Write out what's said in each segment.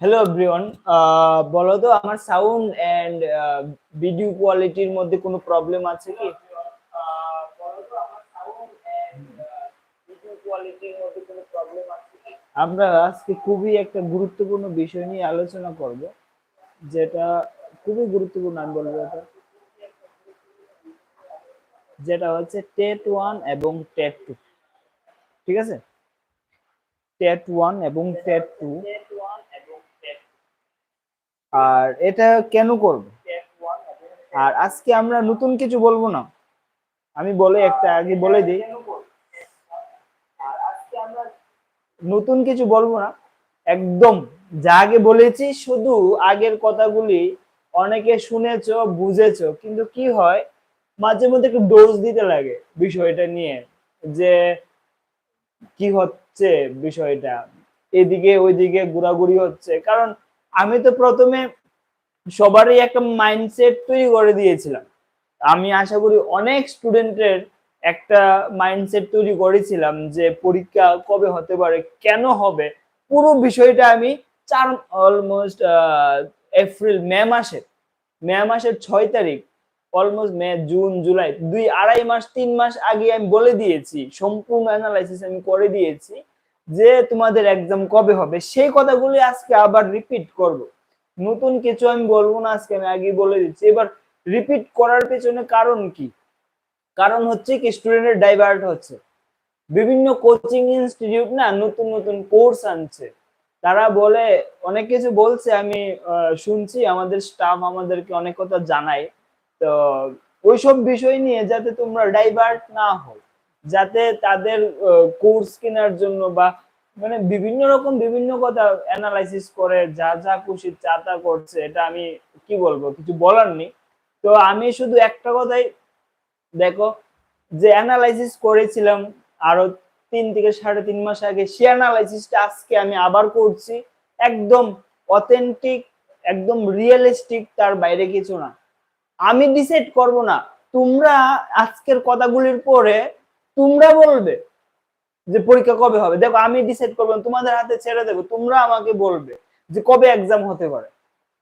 Hello everyone বলো তো, আমার সাউন্ড এন্ড ভিডিও কোয়ালিটির মধ্যে কোনো প্রবলেম আছে কি? আমরা আজকে খুবই একটা গুরুত্বপূর্ণ বিষয় নিয়ে আলোচনা করব, যেটা খুবই গুরুত্বপূর্ণ, আমি বলব এটা। যেটা হচ্ছে টেট ওয়ান এবং টেট টু। ঠিক আছে? টেট ওয়ান এবং টেট টু আর এটা কেন করব? আর আজকে আমরা নতুন কিছু বলব না। আমি বলে একটা আগে বলে দিই। নতুন কিছু বলব না। একদম যা আগে বলেছি, শুধু আগের কথাগুলি অনেকে শুনেছ, বুঝেছ, কিন্তু কি হয়, মাঝে মধ্যে একটু ডোজ দিতে লাগে বিষয়টা নিয়ে, যে কি হচ্ছে বিষয়টা। এদিকে ওইদিকে ঘোরাঘুরি হচ্ছে। কারণ আমি তো প্রথমে সবারই একটা মাইন্ডসেট তৈরি করে দিয়েছিলাম। আমি আশা করি অনেক স্টুডেন্টের একটা মাইন্ডসেট তৈরি করেছিলাম যে পরীক্ষা কবে হতে পারে, কেন হবে, পুরো বিষয়টা আমি চার অলমোস্ট এপ্রিল মে মাসের মে মাসের ছয় তারিখ অলমোস্ট মে জুন জুলাই দুই আড়াই মাস, তিন মাস আগে আমি বলে দিয়েছি, সম্পূর্ণ অ্যানালাইসিস আমি করে দিয়েছি। যে তোমাদের এক্সাম কবে হবে, সেই কথাগুলি আজকে আবার রিপিট করব। নতুন কিছু আমি বলব না, আজকে আমি আগে বলে দিচ্ছি। এবার রিপিট করার পেছনে কারণ কি? কারণ হচ্ছে কি স্টুডেন্টের ডাইভার্ট হচ্ছে। বিভিন্ন কোচিং ইনস্টিটিউট না নতুন নতুন কোর্স আনছে। তারা বলে, অনেক কিছু বলছে, আমি শুনছি, আমাদের স্টাফ আমাদেরকে অনেক কথা জানায়। তো ওইসব বিষয় নিয়ে যাতে তোমরা ডাইভার্ট না হও। যাতে তাদের কোর্স কেনার জন্য বা মানে বিভিন্ন রকম বিভিন্ন কথা অ্যানালাইসিস করে, যা যা খুশি যা তা করছে, এটা আমি কি বলব, কিছু বলার নেই। তো আমি শুধু একটা কথাই, দেখো, যে অ্যানালাইসিস করেছিলাম আরও তিন থেকে সাড়ে তিন মাস আগে, সে অ্যানালাইসিসটা আজকে আমি আবার করছি। একদম অথেন্টিক একদম রিয়েলিস্টিক তার বাইরে কিছু না। আমি ডিসাইড করব না, তোমরা আজকের কথাগুলির পরে তোমরা বলবে যে পরীক্ষা কবে হবে? দেখো, আমি ডিসাইড করব, তোমাদের হাতে ছেড়ে দেবো, তোমরা আমাকে বলবে যে কবে এক্সাম হতে পারে।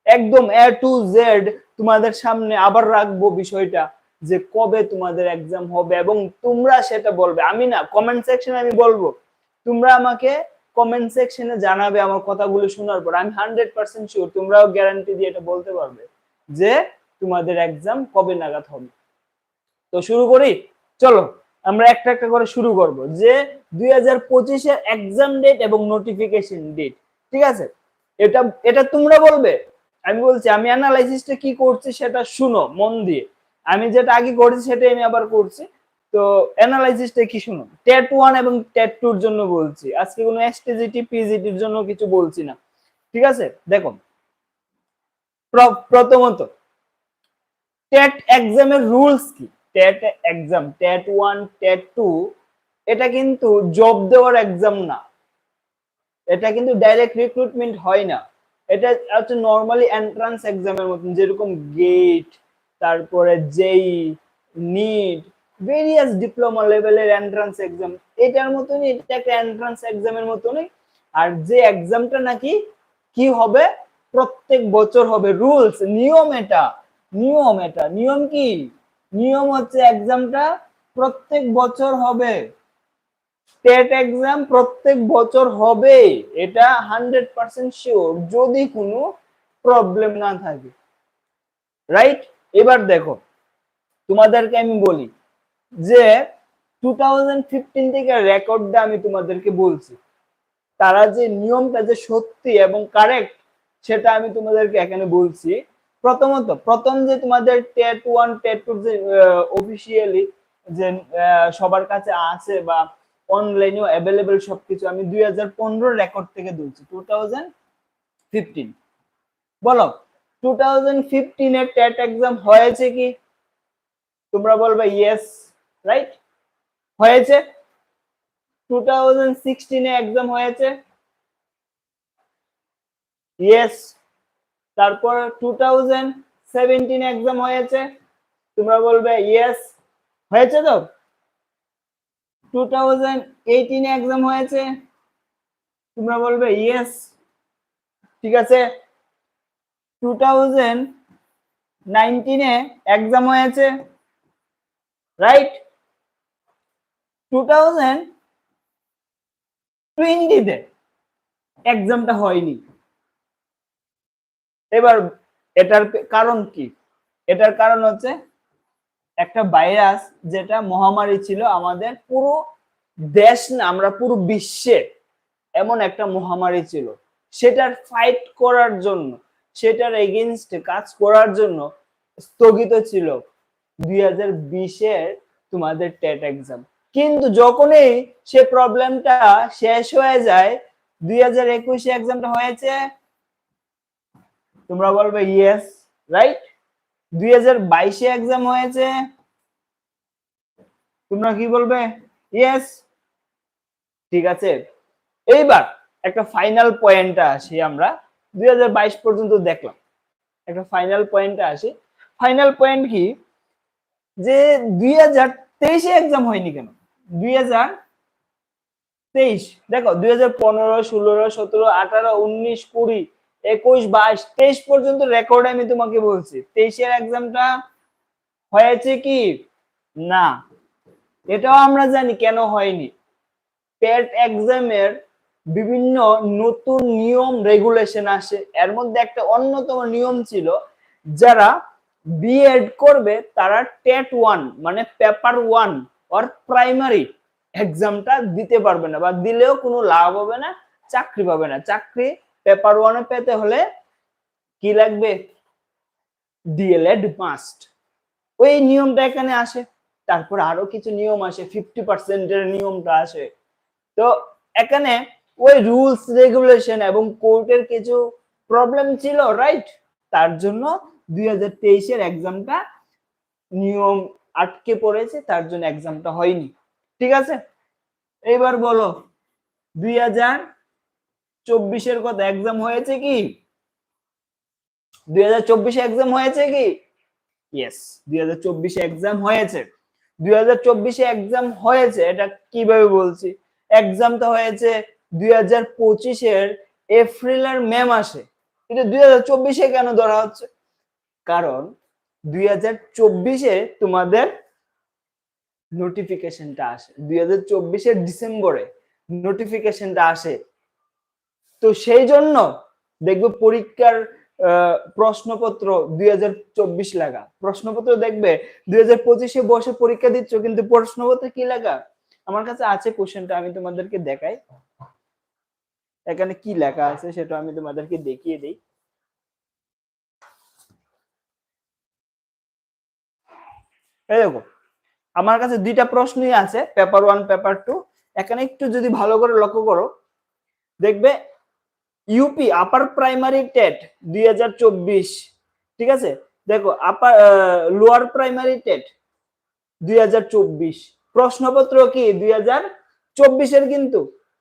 একদম এ টু জেড তোমাদের সামনে আবার রাখব বিষয়টা যে কবে তোমাদের এক্সাম হবে এবং তোমরা সেটা বলবে। আমি না কমেন্ট সেকশনে আমি বলব, তোমরা আমাকে কমেন্ট সেকশনে জানাবে আমার কথাগুলো শোনার পর। আমি হান্ড্রেড পার্সেন্ট শিওর তোমরাও গ্যারান্টি দিয়ে এটা বলতে পারবে যে তোমাদের এক্সাম কবে নাগাদ হবে। তো শুরু করি, চলো। আমরা একটা একটা করে শুরু করব। যে দুই হাজার পঁচিশের এক্সাম ডেট এবং নোটিফিকেশন ডেট ঠিক আছে? এটা এটা তোমরা বলবে? আমি বলছি, আমি অ্যানালাইসিসটা কি করছি সেটা শুনো, মন দিয়ে। আমি যেটা আগে করেছি সেটাই আমি আবার করছি। তো অ্যানালাইসিসটা কি শুনো? টেট ওয়ান এবং টেট টুর জন্য বলছি। আজকে কোনো এসটিজিটি পিজিটির জন্য কিছু বলছি না। ঠিক আছে? দেখো। প্রথমত টেট এক্সামের রুলস কি? TET exam TET one TET two এটা কিন্তু জব দেওয়ার এক্সাম না। এটা কিন্তু ডাইরেক্ট রিক্রুটমেন্ট হয় না। এটা হচ্ছে নর্মালি এন্ট্রান্স এক্সামের মতন, যেরকম গেট তারপরে জেই নিট ভেরিয়াস ডিপ্লোমা লেভেলের এন্ট্রান্স এক্সাম এটার মতনই, এটা একটা এন্ট্রান্স এক্সামের মতনই। আর যে এক্সামটা নাকি কি হবে? প্রত্যেক বছর হবে রুলস নিয়ম এটা নিয়ম এটা, নিয়ম কি? নিয়ম হচ্ছে এক্সামটা প্রত্যেক বছর হবে। টেট এক্সাম প্রত্যেক বছর হবে, এটা হান্ড্রেড পার্সেন্ট শিওর যদি কোনো প্রবলেম না থাকে। রাইট এবার দেখো, তোমাদেরকে আমি বলি যে টু থেকে রেকর্ডটা আমি তোমাদেরকে বলছি। তারা যে নিয়মটা যে সত্যি এবং কারেক্ট সেটা আমি তোমাদেরকে এখানে বলছি। প্রথমত, প্রথম যে তোমাদের টেট ওয়ান টেট টু যে অফিসিয়ালি যে সবার কাছে আছে বা অনলাইনেও অ্যাভেলেবেল সবকিছু আমি দুই হাজার পনেরো রেকর্ড থেকে বলছি টু থাউজেন্ড ফিফটিন বলো টু থাউজেন্ড ফিফটিনের টেট এক্সাম হয়েছে কি? তোমরা বলবে ইয়েস রাইট হয়েছে। টু থাউজেন্ড সিক্সটিনে এক্সাম হয়েছে। ইয়েস তারপর টু থাউজেন্ড সেভেন্টিন এক্সাম হয়েছে। তোমরা বলবে ইয়েস হয়েছে তো? টু থাউজেন্ড এইটিনে এক্সাম হয়েছে। তোমরা বলবে ইয়েস ঠিক আছে। টু থাউজেন্ড নাইনটিনে এক্সাম হয়েছে। রাইট টু থাউজেন্ড টোয়েন্টিতে এক্সামটা হয়নি। এবার এটার কারণ কি? এটার কারণ হচ্ছে একটা ভাইরাস যেটা মহামারী ছিল আমাদের পুরো দেশ না, আমরা পুরো বিশ্বে এমন একটা মহামারী ছিল। সেটার ফাইট করার জন্য, সেটার এগেনস্টে কাজ করার জন্য স্থগিত ছিল দুই হাজার বিশের তোমাদের টেট এক্সাম কিন্তু যখনই সে প্রবলেমটা শেষ হয়ে যায়, দুই হাজার একুশে এক্সামটা হয়েছে তোমরা বলবে ইয়েস রাইট দুই হাজার বাইশে এক্সাম হয়েছে। তোমরা কি বলবে? ইয়েস ঠিক আছে। এইবার একটা ফাইনাল পয়েন্টটা আসি আমরা। দুই পর্যন্ত দেখলাম। একটা ফাইনাল পয়েন্টে আসি। ফাইনাল পয়েন্ট কি? যে দুই হাজার তেইশে এক্সাম হয়নি কেন? দুই হাজার তেইশ। দেখো, দুই হাজার পনেরো, ষোলো, সতেরো, আঠারো, উনিশ, কুড়ি একুশ, বাইশ, তেইশ পর্যন্ত রেকর্ড আমি তোমাকে বলছি। তেইশের এক্সামটা হয়েছে কি? না। এটাও আমরা জানি কেন হয়নি। পেট এক্সামের বিভিন্ন নতুন নিয়ম রেগুলেশন আসে। এর মধ্যে একটা অন্যতম নিয়ম ছিল, যারা বিএড করবে, তারা টেট ওয়ান মানে পেপার ওয়ান অর প্রাইমারি এক্সামটা দিতে পারবে না বা দিলেও কোনো লাভ হবে না, চাকরি পাবে না। চাকরি পেপার ওয়ানে পেতে হলে কি লাগবে? ডিএলএড মাস্ট ওই নিয়মটা এখানে আসে। তারপর আরও কিছু নিয়ম আসে ফিফটি পার্সেন্টের নিয়মটা আসে। তো এখানে ওই রুলস রেগুলেশন এবং কোর্টের কিছু প্রবলেম ছিল রাইট তার জন্য দুই হাজার তেইশের এক্সামটা নিয়ম আটকে পড়েছে, তার জন্য এক্সামটা হয়নি। ঠিক আছে? এবার বলো, দুই হাজার চব্বিশের কথা এক্সাম হয়েছে কি? দুই হাজার চব্বিশে এক্সাম হয়েছে কি? ইয়েস দুই হাজার চব্বিশে এক্সাম হয়েছে। দুই হাজার চব্বিশে এক্সাম হয়েছে, এটা কীভাবে বলছি? এক্সামটা হয়েছে দুই হাজার পঁচিশের এপ্রিল আর মে মাসে। কিন্তু দুই হাজার চব্বিশে কেন ধরা হচ্ছে? কারণ দুই হাজার চব্বিশে তোমাদের নোটিফিকেশনটা আসে। দুই হাজার চব্বিশের ডিসেম্বরে নোটিফিকেশনটা আসে। তো সেই জন্য দেখবে পরীক্ষার প্রশ্নপত্র দুই হাজার চব্বিশ লাগা। প্রশ্নপত্র দেখবে দুই হাজার পঁচিশে বসে পরীক্ষা দিচ্ছ, কিন্তু প্রশ্নপত্র কি লেখা আমার কাছে আছে কোশ্চেনটা, আমি তোমাদেরকে দেখাই। এখানে কি লেখা আছে সেটা আমি তোমাদেরকে দেখিয়ে দিই। দেখো, আমার কাছে দুইটা প্রশ্নই আছে, পেপার ওয়ান, পেপার টু। এখানে একটু যদি ভালো করে লক্ষ্য করো, দেখবে ইউপি আপার প্রাইমারি টেট দুই হাজার চব্বিশ। ঠিক আছে? দেখো আপার লোয়ার প্রাইমারি টেট দুই হাজার চব্বিশ। প্রশ্নপত্র কি? দুই চব্বিশের কিন্তু।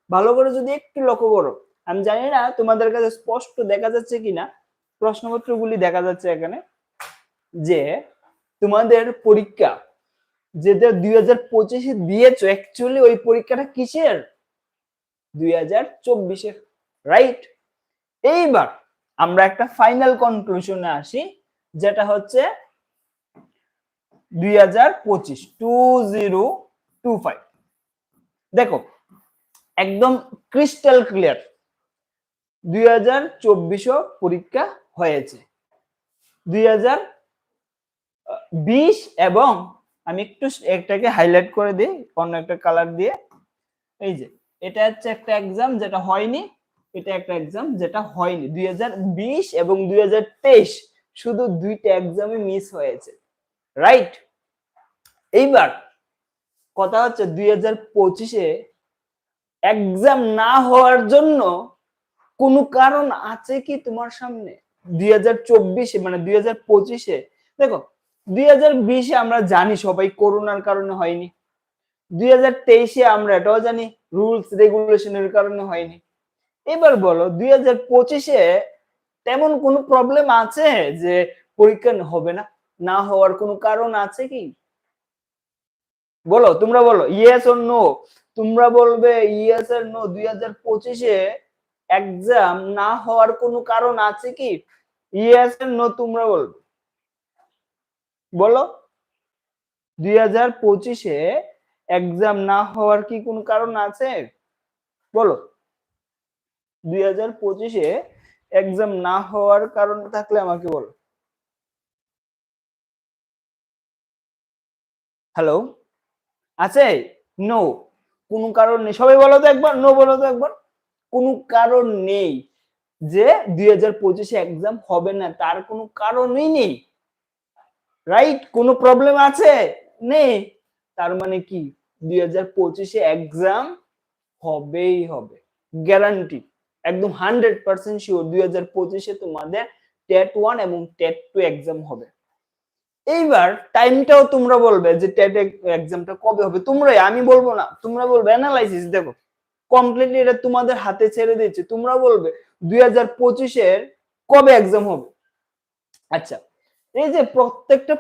ভালো করে যদি একটু লক্ষ্য করো। আমি জানি না তোমাদের কাছে স্পষ্ট দেখা যাচ্ছে কিনা। প্রশ্নপত্রগুলি দেখা যাচ্ছে এখানে যে তোমাদের পরীক্ষা যেটা দুই হাজার পঁচিশে দিয়েছ অ্যাকচুয়ালি ওই পরীক্ষাটা কিসের? দুই হাজার চব্বিশের রাইট এইবার আমরা একটা ফাইনাল কনক্লুশনে আসি, যেটা হচ্ছে দুই হাজার পঁচিশ টু জিরো টু ফাইভ দেখো, একদম ক্রিস্টাল ক্লিয়ার দুই হাজার পরীক্ষা হয়েছে। দুই হাজার বিশ এবং আমি একটু একটাকে হাইলাইট করে দিই, অন্য একটা কালার দিয়ে। এই যে, এটা হচ্ছে একটা এক্সাম যেটা হয়নি। এটা একটা এক্সাম যেটা হয়নি। দুই হাজার বিশ এবং দুই হাজার তেইশ শুধু দুইটা এক্সামে মিস হয়েছে। রাইট এইবার কথা হচ্ছে দুই হাজার পঁচিশে এক্সাম না হওয়ার জন্য কোনো কারণ আছে কি তোমার সামনে? দুই হাজার মানে দুই হাজার দেখো, দুই হাজার আমরা জানি সবাই করোনার কারণে হয়নি। দুই হাজার আমরা এটাও জানি রুলস রেগুলেশনের কারণে হয়নি। এবার বলো, দুই হাজার পঁচিশে তেমন কোনো প্রবলেম আছে যে পরীক্ষা হবে না? না হওয়ার কোনো কারণ আছে কি? বলো, তোমরা বলো ইয়েস ওর নো তোমরা বলবে ইয়েস আর নো দুই হাজার পঁচিশে এক্সাম না হওয়ার কোনো কারণ আছে কি? ইয়েস নো তোমরা বলবে। বলো, দুই হাজার পঁচিশে এক্সাম না হওয়ার কি কোনো কারণ আছে? বলো। দুই হাজার পঁচিশে এক্সাম না হওয়ার কারণ থাকলে আমাকে বলো। হ্যালো আছে? নো কারণ নেই। সবাই বলো তো একবার। নো বলো তো একবার। কারণ নেই যে দুই পঁচিশে এক্সাম হবে না। তার কোনো কারণই নেই। রাইট কোনো প্রবলেম আছে? নেই। তার মানে কি? দুই হাজার পঁচিশে এক্সাম হবেই হবে। গ্যারান্টি একদম হান্ড্রেড পার্সেন্ট শিওর দুই হাজার পঁচিশে তোমাদের টেট ওয়ান এবং টেট টু এক্সাম হবে। এইবার টাইমটাও তোমরা বলবে যে টেট এক্সামটা কবে হবে? তোমরাই, আমি বলব না, তোমরা বলবে অ্যানালাইসিস দেখো কমপ্লিটলি এটা তোমাদের হাতে ছেড়ে দিচ্ছে তোমরা বলবে দুই হাজার পঁচিশের কবে এক্সাম হবে? আচ্ছা এই যে প্রত্যেকটা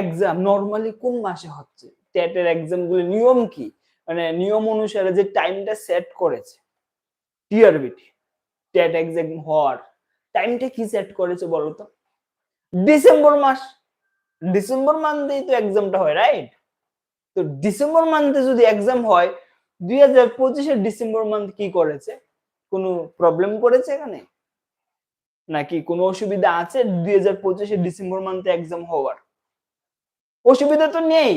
এক্সাম নর্মালি কোন মাসে হচ্ছে? টেটের এক্সাম গুলি নিয়ম কি? মানে নিয়ম অনুসারে যে টাইমটা সেট করেছে। টিআরবিটি টেট এক্সাম হওয়ার টাইমটা কি সেট করেছে বলো তো? ডিসেম্বর মাস ডিসেম্বর মান্থেই তো এক্সামটা হয় রাইট তো ডিসেম্বর মান্থে যদি এক্সাম হয়, দুই হাজার পঁচিশের ডিসেম্বর মান্থ কি করেছে? কোনো প্রবলেম করেছে এখানে? নাকি কোনো অসুবিধা আছে দুই হাজার পঁচিশে ডিসেম্বর মান্থে এক্সাম হওয়ার? অসুবিধা তো নেই।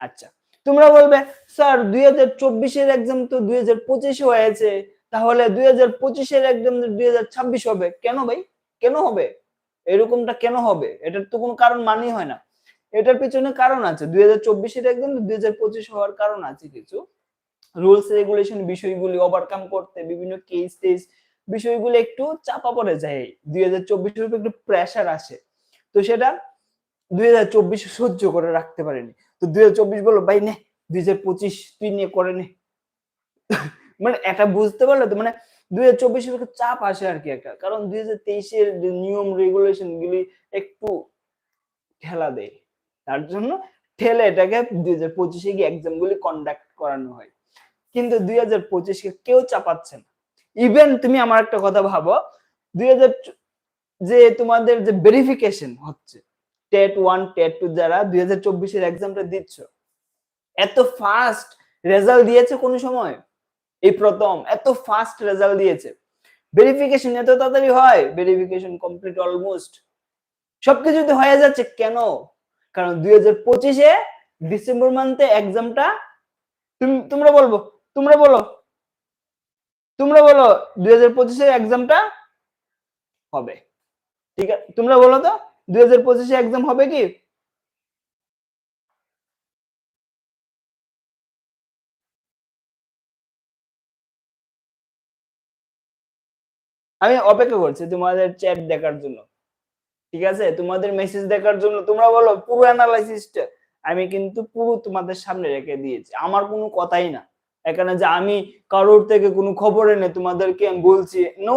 আচ্ছা তোমরা বলবে, স্যার, দুই হাজার চব্বিশের এক্সাম তো দুই হাজার পঁচিশে হয়েছে। তাহলে দুই হাজার পঁচিশের এক্সাম দুই হাজার ছাব্বিশ হবে। কেন ভাই? কেন হবে? এরকমটা কেন হবে? এটার তো কোনো কারণ মানেই হয় না। এটার পিছনে কারণ আছে। দুই হাজার চব্বিশের একদম দুই হাজার পঁচিশ হওয়ার কারণ আছে কিছু। রুলস রেগুলেশন বিষয়গুলি ওভারকাম করতে, বিভিন্ন কেস টেস বিষয়গুলো একটু চাপা পড়ে যায়। দুই হাজার চব্বিশের উপর একটু প্রেশার আসে। তো সেটা দুই হাজার চব্বিশে সহ্য করে রাখতে পারেনি। তো দুই হাজার চব্বিশ বলো ভাই নে, দুই হাজার পঁচিশ তুই নিয়ে করে নে। মানে এটা বুঝতে পারলে তো মানে দুই হাজার চব্বিশের একটু চাপ আসে আর কি একটা, কারণ দুই হাজার তেইশের নিয়ম রেগুলেশন গুলি একটু ঠেলা দেয়। তার জন্য ঠেলে এটাকে দুই হাজার পঁচিশে গিয়ে এক্সাম গুলি কন্ডাক্ট করানো হয়। কিন্তু দুই হাজার পঁচিশকে কেউ চাপাচ্ছে না। ইভেন তুমি আমার একটা কথা ভাবো, দুই হাজার যে তোমাদের যে ভেরিফিকেশন হচ্ছে টেট ওয়ান, টেট টু যারা দুই হাজার চব্বিশের এক্সামটা দিচ্ছ। এত ফাস্ট রেজাল্ট দিয়েছে কোন সময়? এই প্রথম, এত ফাস্ট রেজাল্ট দিয়েছে। ভেরিফিকেশন এত তাড়াতাড়ি হয়? ভেরিফিকেশন কমপ্লিট অলমোস্ট সবকিছুতে হয়ে যাচ্ছে কেন? কারণ দুই হাজার পঁচিশে ডিসেম্বর মান্থে এক্সামটা তুমি, তোমরা বলব, তোমরা বলো। তোমরা বলো দুই হাজার পঁচিশে এক্সামটা হবে। ঠিক আছে তোমরা বলো তো? দুই হাজার পঁচিশে এক্সাম হবে কি? আমি অপেক্ষা করছি তোমাদের চ্যাট দেখার জন্য। ঠিক আছে? তোমাদের মেসেজ দেখার জন্য। তোমরা বলো, পুরো অ্যানালাইসিসটা আমি কিন্তু পুরো তোমাদের সামনে রেখে দিয়েছি। আমার কোনো কথাই না। এখানে যে আমি কারোর থেকে কোনো খবর এনে তোমাদেরকে আমি বলছি নো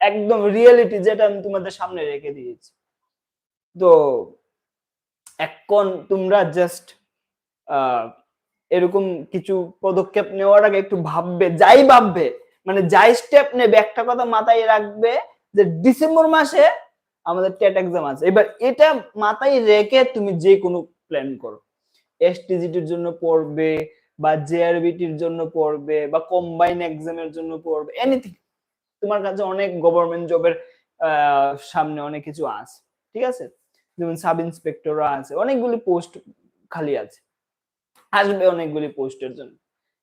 একদম রিয়েলিটি যেটা আমি তোমাদের সামনে রেখে দিয়েছি। তো এখন তোমরা জাস্ট এরকম কিছু পদক্ষেপ নেওয়ার আগে একটু ভাববে, যাই ভাববে মানে যাই স্টেপ নেবে, একটা কথা মাথায় রাখবে যে ডিসেম্বর মাসে আমাদের টেট এক্সাম আছে। এবার এটা মাথায় রেখে তুমি যে কোনো প্ল্যান করো। এসটিজিটির জন্য পড়বে বা জেআরবিটির জন্য পড়বে বা কম্বাইন এক্সামের জন্য পড়বে এনিথিং তোমার কাছে অনেক গভর্নমেন্ট জবের সামনে অনেক কিছু আছে, ঠিক আছে? যেমন সাব ইন্সপেক্টররা আছে, অনেকগুলি পোস্ট খালি আছে। আসবে অনেকগুলি পোস্টের জন্য।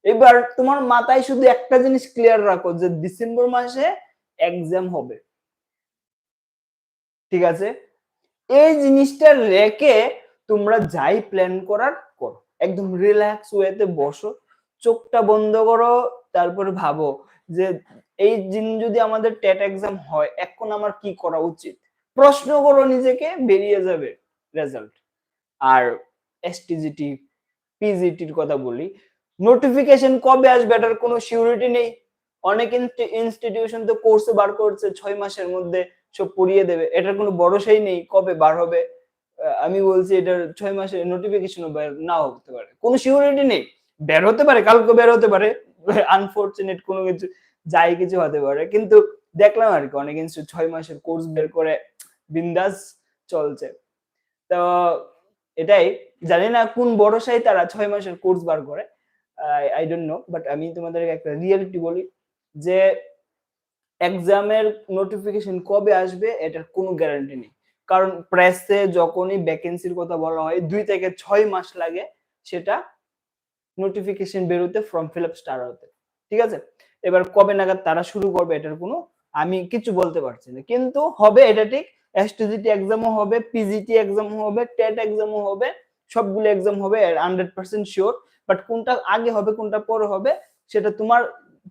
এবার তোমার মাথায় শুধু একটা জিনিস ক্লিয়ার রাখো যে ডিসেম্বর মাসে এক্সাম হবে। ঠিক আছে? এই জিনিসটা রেখে তোমরা যাই প্ল্যান করার করো। একদম রিল্যাক্স ওয়েতে বসো, চোখটা বন্ধ করো, তারপরে ভাবো যে এই দিন যদি আমাদের টেট এক্সাম হয়, এখন আমার কি করা উচিত? প্রশ্ন করো নিজেকে, বেরিয়ে যাবে রেজাল্ট আর এসটিজিটি পিজিটির কথা বলি নোটিফিকেশন কবে আসবে এটার কোনো সিউরিটি নেই। অনেক ইনস্টিটিউশন তো কোর্সে বার করছে, ছয় মাসের মধ্যে সব পড়িয়ে দেবে। এটার কোনো ভরসাই নেই কবে বার হবে। আমি বলছি এটার ছয় মাসের নোটিফিকেশনও বের নাও হতে পারে। কোনো সিউরিটি নেই। বের হতে পারে, কালকে বের হতে পারে। আনফর্চুনেট কোনো কিছু, যাই কিছু হতে পারে। কিন্তু দেখলাম আর কি, অনেক ইনস্টিটিউট ছয় মাসের কোর্স বের করে বিন্দাস চলছে। তো এটাই। জানি না কোন ভরসায় তারা ছয় মাসের কোর্স বার করে। আই ডোন্ট নো বাট আমি তোমাদেরকে একটা রিয়েলিটি বলি যে এক্সামের নোটিফিকেশন কবে আসবে এটার কোনো গ্যারান্টি নেই। কারণ প্রেসে যখনই ভ্যাকেন্সির কথা বলা হয়, দুই থেকে ছয় মাস লাগে সেটা নোটিফিকেশন বেরোতে ফর্ম ফিল আপ স্টার্ট হতে। ঠিক আছে? এবার কবে নাগাদ তারা শুরু করবে এটার কোনো আমি কিছু বলতে পারছি না। কিন্তু হবে এটা ঠিক এসটিজিটি এক্সামও হবে পিজিটি এক্সামও হবে টেট এক্সামও হবে, সবগুলো এক্সাম হবে হান্ড্রেড পার্সেন্ট শিওর বাট কোনটা আগে হবে, কোনটা পরে হবে, সেটা তোমার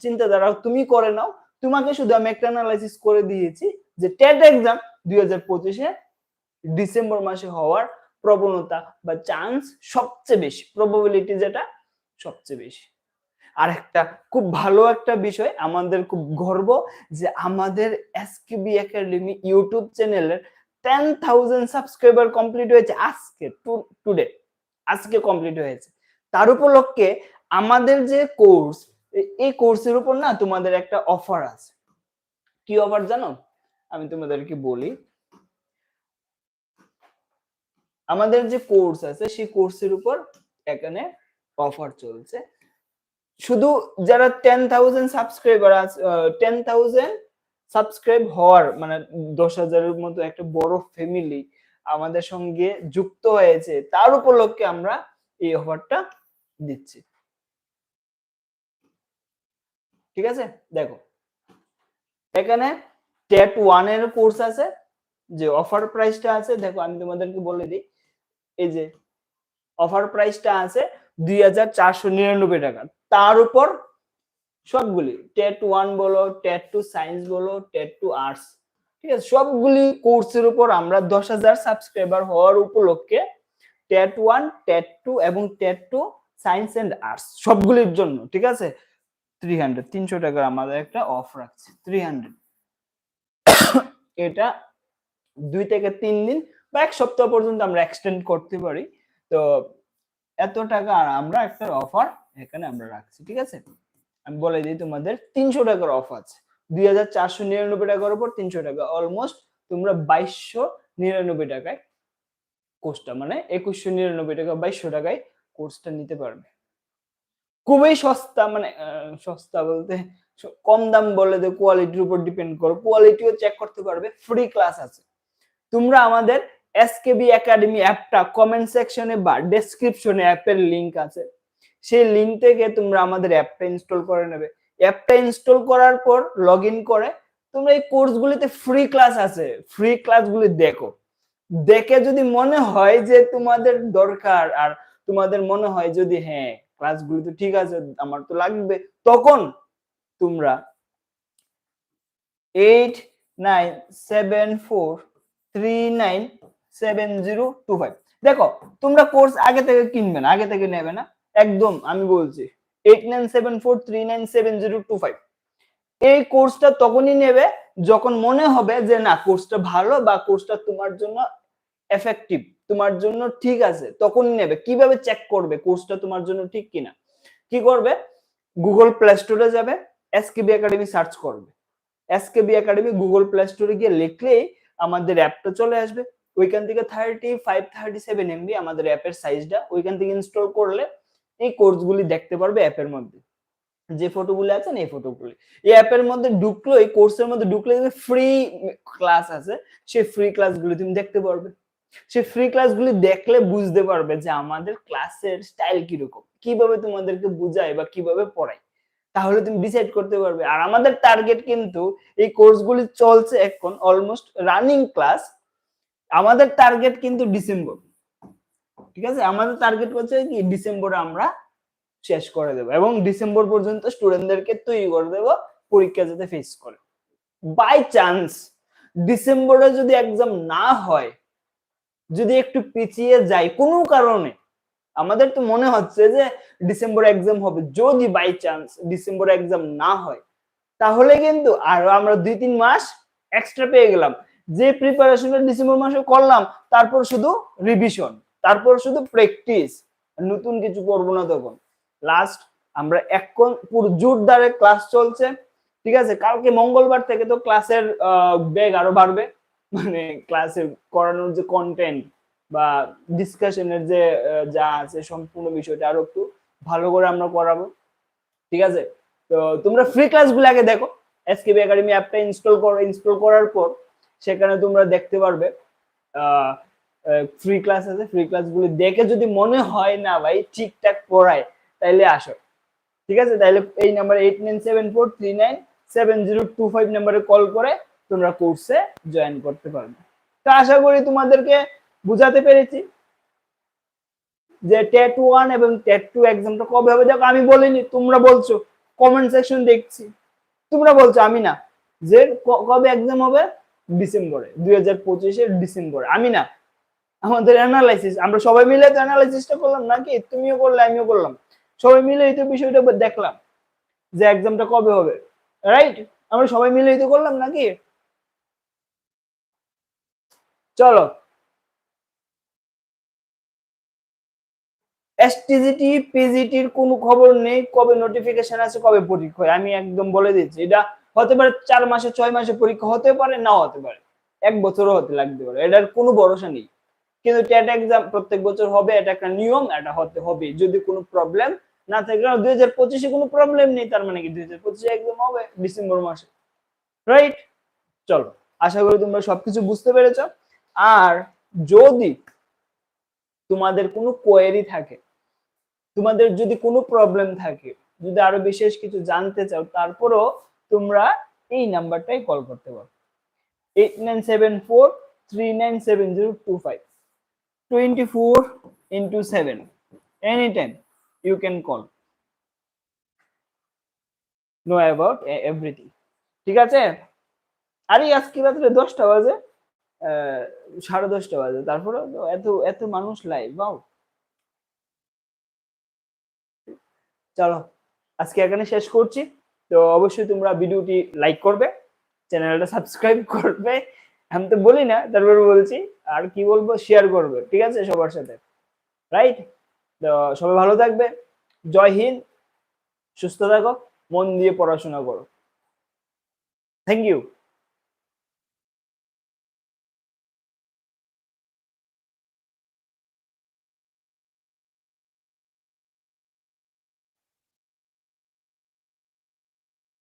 চিন্তাধারা, তুমি করে নাও। তোমাকে শুধু আমি একটা অ্যানালাইসিস করে দিয়েছি যে টেট এক্সাম দুই হাজার পঁচিশে ডিসেম্বর মাসে হওয়ার প্রবণতা বা চান্স সবচেয়ে বেশি প্রবাবিলিটি যেটা সবচেয়ে বেশি। আর একটা খুব ভালো একটা বিষয়, আমাদের খুব গর্ব যে আমাদের এসকেবি একাডেমি ইউটিউব চ্যানেলের টেন থাউজেন্ড সাবস্ক্রাইবার কমপ্লিট হয়েছে আজকে টুডে আজকে কমপ্লিট হয়েছে। তার উপলক্ষে আমাদের যে কোর্স এই কোর্সের উপর না তোমাদের একটা অফার আছে। কি অফার জানো? আমি তোমাদেরকে বলি। আমাদের যে কোর্স আছে, সেই কোর্সের উপর এখানে অফার চলছে। শুধু যারা টেন থাউজেন্ড সাবস্ক্রাইবার আছে টেন থাউজেন্ড সাবস্ক্রাইব হওয়ার মানে দশ হাজারের মতো একটা বড় ফ্যামিলি আমাদের সঙ্গে যুক্ত হয়েছে, তার উপলক্ষে আমরা এই অফারটা দিচ্ছি। ঠিক আছে? দেখো, এখানে টেট ওয়ানের কোর্স আছে, যে অফার প্রাইসটা আছে, দেখো আমি তোমাদেরকে বলে দিই, এই যে অফার প্রাইসটা আছে দুই হাজার চারশো নিরানব্বই টাকা। তার উপর সবগুলি, টেট ওয়ান বলো, টেট টু সায়েন্স বলো, টেট টু আর্টস, ঠিক আছে? সবগুলি কোর্সের উপর আমরা দশ হাজার সাবস্ক্রাইবার হওয়ার উপলক্ষে টেট ওয়ান, টেট টু এবং TET two science and arts সবগুলির জন্য, ঠিক আছে? থ্রি হান্ড্রেড তিনশো টাকার আমাদের একটা অফ রাখছে থ্রি হান্ড্রেড এটা দুই থেকে তিন দিন বা এক সপ্তাহ পর্যন্ত আমরা এক্সটেন্ড করতে পারি। তো এত টাকা আমরা একটা অফার এখানে আমরা রাখছি, ঠিক আছে? আমি বলে দিই তোমাদের তিনশো টাকার অফ আছে। দুই হাজার চারশো নিরানব্বই টাকার উপর তিনশো টাকা। অলমোস্ট তোমরা বাইশশো নিরানব্বই টাকায় কোর্সটা মানে একুশশো নিরানব্বই টাকা, বাইশশো টাকায় কোর্সটা নিতে পারবে। খুবই সস্তা মানে সস্তা বলতে কম দাম বলে যে কোয়ালিটির উপর ডিপেন্ড করো। কোয়ালিটিও চেক করতে পারবে ফ্রি ক্লাস আছে। তোমরা আমাদের এসকেবি একাডেমি অ্যাপটা কমেন্ট সেকশনে বা ডেসক্রিপশনে অ্যাপের লিংক আছে। সেই লিংক থেকে তোমরা আমাদের অ্যাপটা ইনস্টল করে নেবে। অ্যাপটা ইনস্টল করার পর লগ করে তোমরা এই কোর্সগুলিতে ফ্রি ক্লাস আছে। ফ্রি ক্লাসগুলি দেখো। দেখে যদি মনে হয় যে তোমাদের দরকার আর তোমাদের মনে হয় যদি হ্যাঁ ক্লাসগুলি তো ঠিক আছে, আমার তো লাগবে, তখন তোমরা eight nine seven four three nine seven zero two five দেখো, তোমরা কোর্স আগে থেকে কিনবে না, আগে থেকে নেবে না। একদম, আমি বলছি। Eight nine seven four three nine seven zero two five এই কোর্সটা তখনই নেবে যখন মনে হবে যে, না কোর্সটা ভালো বা কোর্সটা তোমার জন্য এফেক্টিভ তোমার জন্য ঠিক আছে। তখনই নেবে। কীভাবে চেক করবে কোর্সটা তোমার জন্য ঠিক কিনা? কি করবে? গুগল প্লে স্টোরে যাবে এসকেবি একাডেমি সার্চ করবে। এসকেবি একাডেমি গুগল প্লে স্টোরে গিয়ে লিখলেই আমাদের অ্যাপটা চলে আসবে। ওইখান থেকে thirty five thirty seven MB আমাদের অ্যাপের সাইজটা ওইখান থেকে ইনস্টল করলে এই কোর্সগুলি দেখতে পারবে অ্যাপের মধ্যে। যে ফটোগুলি আছে না, এই ফটোগুলি এই অ্যাপের মধ্যে ঢুকলো, এই কোর্সের মধ্যে ঢুকলে ফ্রি ক্লাস আছে। সেই ফ্রি ক্লাসগুলি তুমি দেখতে পারবে। সেই ফ্রি ক্লাসগুলি দেখলে বুঝতে পারবে যে আমাদের ক্লাসের স্টাইল কীরকম। কীভাবে তোমাদেরকে বুঝায় বা কীভাবে পড়ায়। তাহলে তুমি ডিসাইড করতে পারবে। আর আমাদের টার্গেট কিন্তু এই কোর্সগুলি চলছে এখন অলমোস্ট রানিং ক্লাস আমাদের টার্গেট কিন্তু ডিসেম্বর ঠিক আছে? আমাদের টার্গেট হচ্ছে কি? ডিসেম্বরে আমরা শেষ করে দেবো এবং ডিসেম্বর পর্যন্ত স্টুডেন্টদেরকে তৈরি করে দেব পরীক্ষা যাতে ফেস করে। বাই চান্স ডিসেম্বরে যদি এক্সাম না হয়, যদি একটু পিছিয়ে যায় কোনো কারণে, আমাদের তো মনে হচ্ছে যে ডিসেম্বর এক্সাম হবে। যদি বাই চান্স ডিসেম্বর এক্সাম না হয়, তাহলে কিন্তু আরও আমরা দুই তিন মাস এক্সট্রা পেয়ে গেলাম। যে প্রিপারেশনটা ডিসেম্বর মাসে করলাম, তারপর শুধু রিভিশন তারপর শুধু প্র্যাকটিস নতুন কিছু করব না তখন। লাস্ট আমরা এখন পুরো জোরদারে ক্লাস চলছে, ঠিক আছে? কালকে মঙ্গলবার থেকে তো ক্লাসের বেগ আরও বাড়বে। মানে ক্লাসের করানোর যে কন্টেন্ট বা ডিসকাশনের যে যা আছে, সম্পূর্ণ বিষয়টা আরও একটু ভালো করে আমরা করাবো। ঠিক আছে? তো তোমরা ফ্রি ক্লাসগুলো আগে দেখো। এসকেবি একাডেমি অ্যাপটা ইনস্টল করো ইনস্টল করার পর সেখানে তোমরা দেখতে পারবে ফ্রি ক্লাস আছে ফ্রি ক্লাসগুলো দেখে যদি মনে হয় না ভাই, ঠিকঠাক পড়ায়, তাইলে আসো। ঠিক আছে? তাইলে এই number eight nine seven four three nine seven zero two five নাম্বারে কল করে তোমরা কোর্সে জয়েন করতে পারবে। তো আশা করি তোমাদেরকে বুঝাতে পেরেছি যে টেট ওয়ান এবং টেট টু এক্সামটা কবে হবে। দেখো, আমি বলিনি, তোমরা বলছো কমেন্ট সেকশন দেখছি। তোমরা বলছো, আমি না। যে কবে এক্সাম হবে? ডিসেম্বরে, দুই হাজার পঁচিশের ডিসেম্বরে। আমি না আমাদের অ্যানালাইসিস আমরা সবাই মিলে তো অ্যানালাইসিসটা করলাম নাকি? তুমিও করলে, আমিও করলাম। সবাই মিলে এই তো বিষয়টা দেখলাম যে এক্সামটা কবে হবে। রাইট আমরা সবাই মিলে এই তো করলাম নাকি? চলো। এসটিজিটি পিজিটির কোনো খবর নেই, কবে নোটিফিকেশন আছে কবে পরীক্ষা আমি একদম বলে দিচ্ছি। এটা হতে পারে চার মাসে, ছয় মাসে পরীক্ষা হতে পারে, নাও হতে পারে। এক বছরও হতে লাগতে পারে, এটার কোনো ভরসা নেই। কিন্তু টেট এক্সাম প্রত্যেক বছর হবে, এটা একটা নিয়ম, এটা হতে হবে। যদি কোনো প্রবলেম না থাকে দুই হাজার পঁচিশে কোনো প্রবলেম নেই, তার মানে কি? দুই হাজার পঁচিশে এক্সাম হবে ডিসেম্বর মাসে। রাইট চলো, আশা করি তোমরা সবকিছু বুঝতে পেরেছ। আর যদি তোমাদের কোনো কোয়েরি থাকে, তোমাদের যদি কোনো প্রবলেম থাকে, যদি আরও বিশেষ কিছু জানতে চাও, তারপরও তোমরা এই নাম্বারটাই কল করতে পারো। Eight nine seven four three nine seven zero two five twenty four into seven any time you can call know about everything ঠিক আছে? আরে আজকে রাত্রে দশটা বাজে সাড়ে দশটা বাজে। তারপরে এত এত মানুষ লাইভ বাউ চলো, আজকে এখানে শেষ করছি। তো অবশ্যই তোমরা ভিডিওটি লাইক করবে, চ্যানেলটা সাবস্ক্রাইব করবে। আমি তো বলি না, তারপর বলছি। আর কি বলব শেয়ার করবে, ঠিক আছে সবার সাথে? রাইট তো সবাই ভালো থাকবে, জয় হিন্দ, সুস্থ থাকো, মন দিয়ে পড়াশোনা করো। Thank you